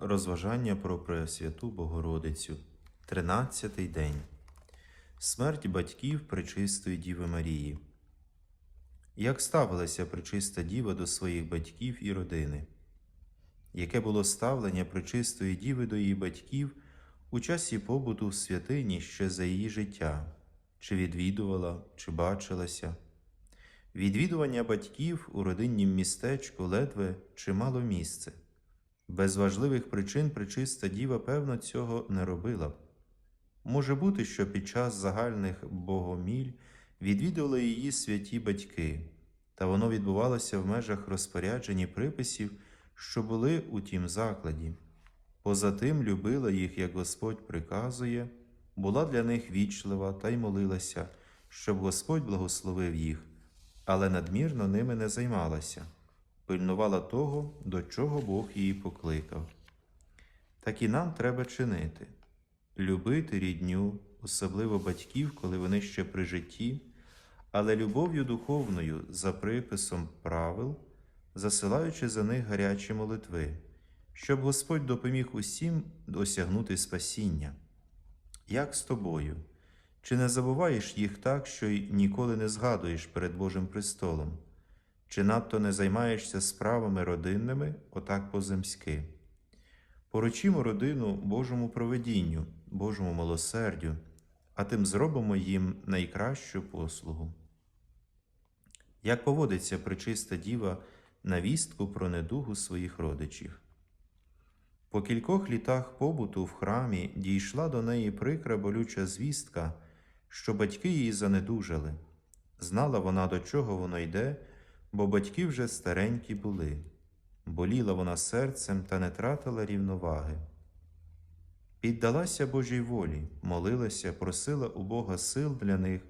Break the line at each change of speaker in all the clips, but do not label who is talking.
Розважання про Пресвяту Богородицю. Тринадцятий день. Смерть батьків Пречистої Діви Марії. Як ставилася Пречиста Діва до своїх батьків і родини? Яке було ставлення Пречистої Діви до її батьків у часі побуту в святині ще за її життя? Чи відвідувала, чи бачилася? Відвідування батьків у родиннім містечку ледве чимало місце. Без важливих причин причиста діва, певно, цього не робила б. Може бути, що під час загальних богоміль відвідували її святі батьки, та воно відбувалося в межах розпоряджень і приписів, що були у тім закладі. Поза тим любила їх, як Господь приказує, була для них вічлива та й молилася, щоб Господь благословив їх, але надмірно ними не займалася пильнувала того, до чого Бог її покликав. Так і нам треба чинити любити рідню, особливо батьків, коли вони ще при житті, але любов'ю духовною за приписом правил, засилаючи за них гарячі молитви, щоб Господь допоміг усім досягнути спасіння. Як з тобою? Чи не забуваєш їх так, що й ніколи не згадуєш перед Божим престолом? Чи надто не займаєшся справами родинними, отак по-земськи? Поручімо родину Божому проведінню, Божому милосердю, а тим зробимо їм найкращу послугу. Як поводиться причиста діва на вістку про недугу своїх родичів? По кількох літах побуту в храмі дійшла до неї прикра болюча звістка, що батьки її занедужали. Знала вона, до чого воно йде, бо батьки вже старенькі були. Боліла вона серцем та не тратила рівноваги. Піддалася Божій волі, молилася, просила у Бога сил для них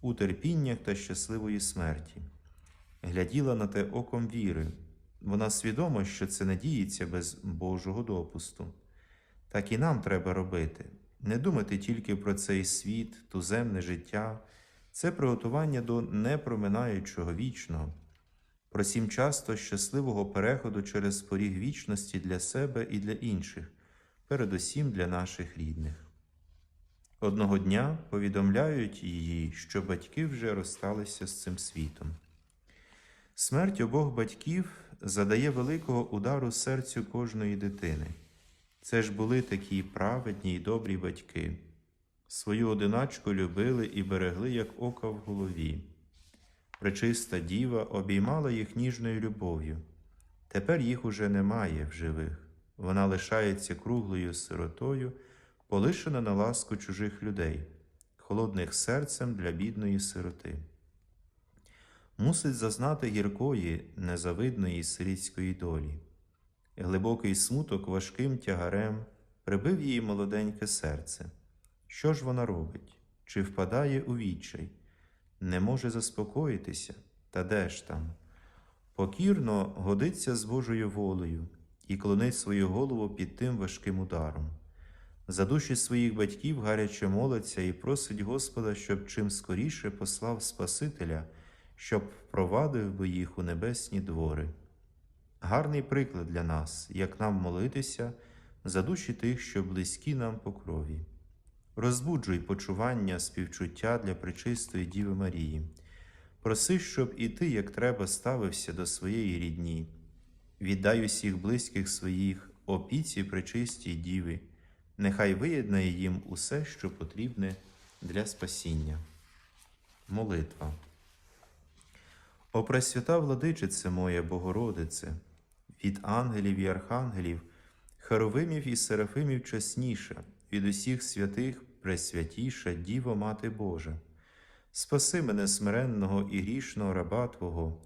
у терпіннях та щасливої смерті. Гляділа на те оком віри. Вона свідома, що це не діється без Божого допусту. Так і нам треба робити, не думати тільки про цей світ, туземне життя, це приготування до непроминаючого вічного. Просім часто щасливого переходу через поріг вічності для себе і для інших, передусім для наших рідних. Одного дня повідомляють її, що батьки вже розсталися з цим світом. Смерть обох батьків задає великого удару серцю кожної дитини. Це ж були такі праведні й добрі батьки. Свою одиначку любили і берегли, як ока в голові. Пречиста діва обіймала їх ніжною любов'ю. Тепер їх уже немає в живих. Вона лишається круглою сиротою, полишена на ласку чужих людей, холодних серцем для бідної сироти. Мусить зазнати гіркої, незавидної сирітської долі. Глибокий смуток важким тягарем прибив її молоденьке серце. Що ж вона робить? Чи впадає у відчай? Не може заспокоїтися, та де ж там? Покірно годиться з Божою волею і клонить свою голову під тим важким ударом. За душі своїх батьків гаряче молиться і просить Господа, щоб чим скоріше послав Спасителя, щоб впровадив би їх у небесні двори. Гарний приклад для нас, як нам молитися за душі тих, що близькі нам по крові розбуджуй почування, співчуття для пречистої Діви Марії. Проси, щоб і ти, як треба, ставився до своєї рідні, віддай усіх близьких своїх, опіці пречистій Діви, нехай виєднає їм усе, що потрібне для спасіння. Молитва. О Пресвята владичице моя Богородице, від ангелів і архангелів, Харовимів і Серафимів чесніша, від усіх святих пресвятіша Діво Мати Божа. Спаси мене смиренного і грішного раба Твого,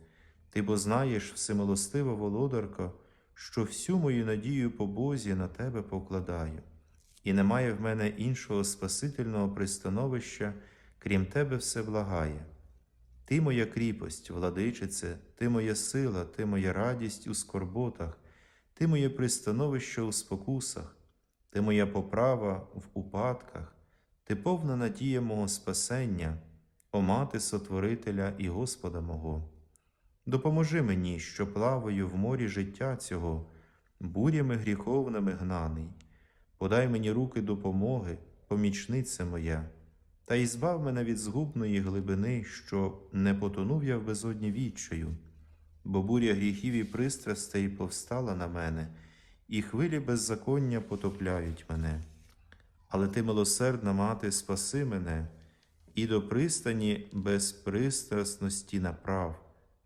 Ти бо знаєш, всемилостива володарка, що всю мою надію по Бозі на Тебе покладаю, і немає в мене іншого Спасительного пристановища, крім Тебе все благає. Ти моя кріпость, владичице, Ти моя сила, Ти моя радість у скорботах, Ти моє пристановище у спокусах, Ти моя поправа в упадках, Ти повна надія мого спасення, о мати Сотворителя і Господа мого. Допоможи мені, що плаваю в морі життя цього, бурями гріховними гнаний. Подай мені руки допомоги, помічниця моя, та й збав мене від згубної глибини, що не потонув я в безодні відчаю, бо буря гріхів і пристрастей повстала на мене, і хвилі беззаконня потопляють мене. Але ти, милосердна мати, спаси мене, і до пристані безпристрасності направ,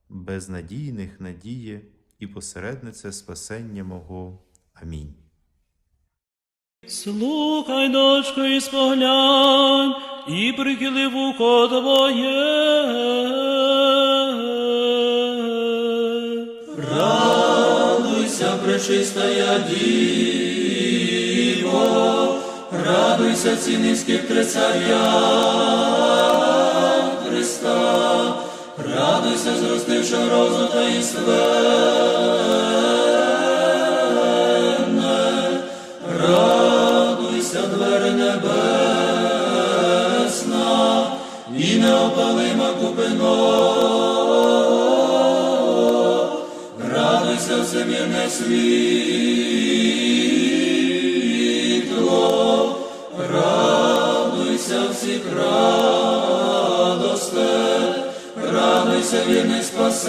безнадійних надіє і посереднице спасення мого. Амінь.
Слухай, дочко, і споглянь, і прихили вухо твоє. Радуйся, пречистая Діво, радуйся, ці низьких три царя Христа, радуйся, зростивши розу та і Радуйся, двері небесна, і неопалима купино. Радуйся, всемірне світло, радуйся радосте, радуйся, вірний спасення.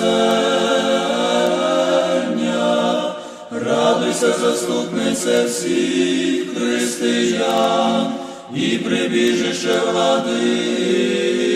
Радуйся, заступниця всіх християн і прибіжище влади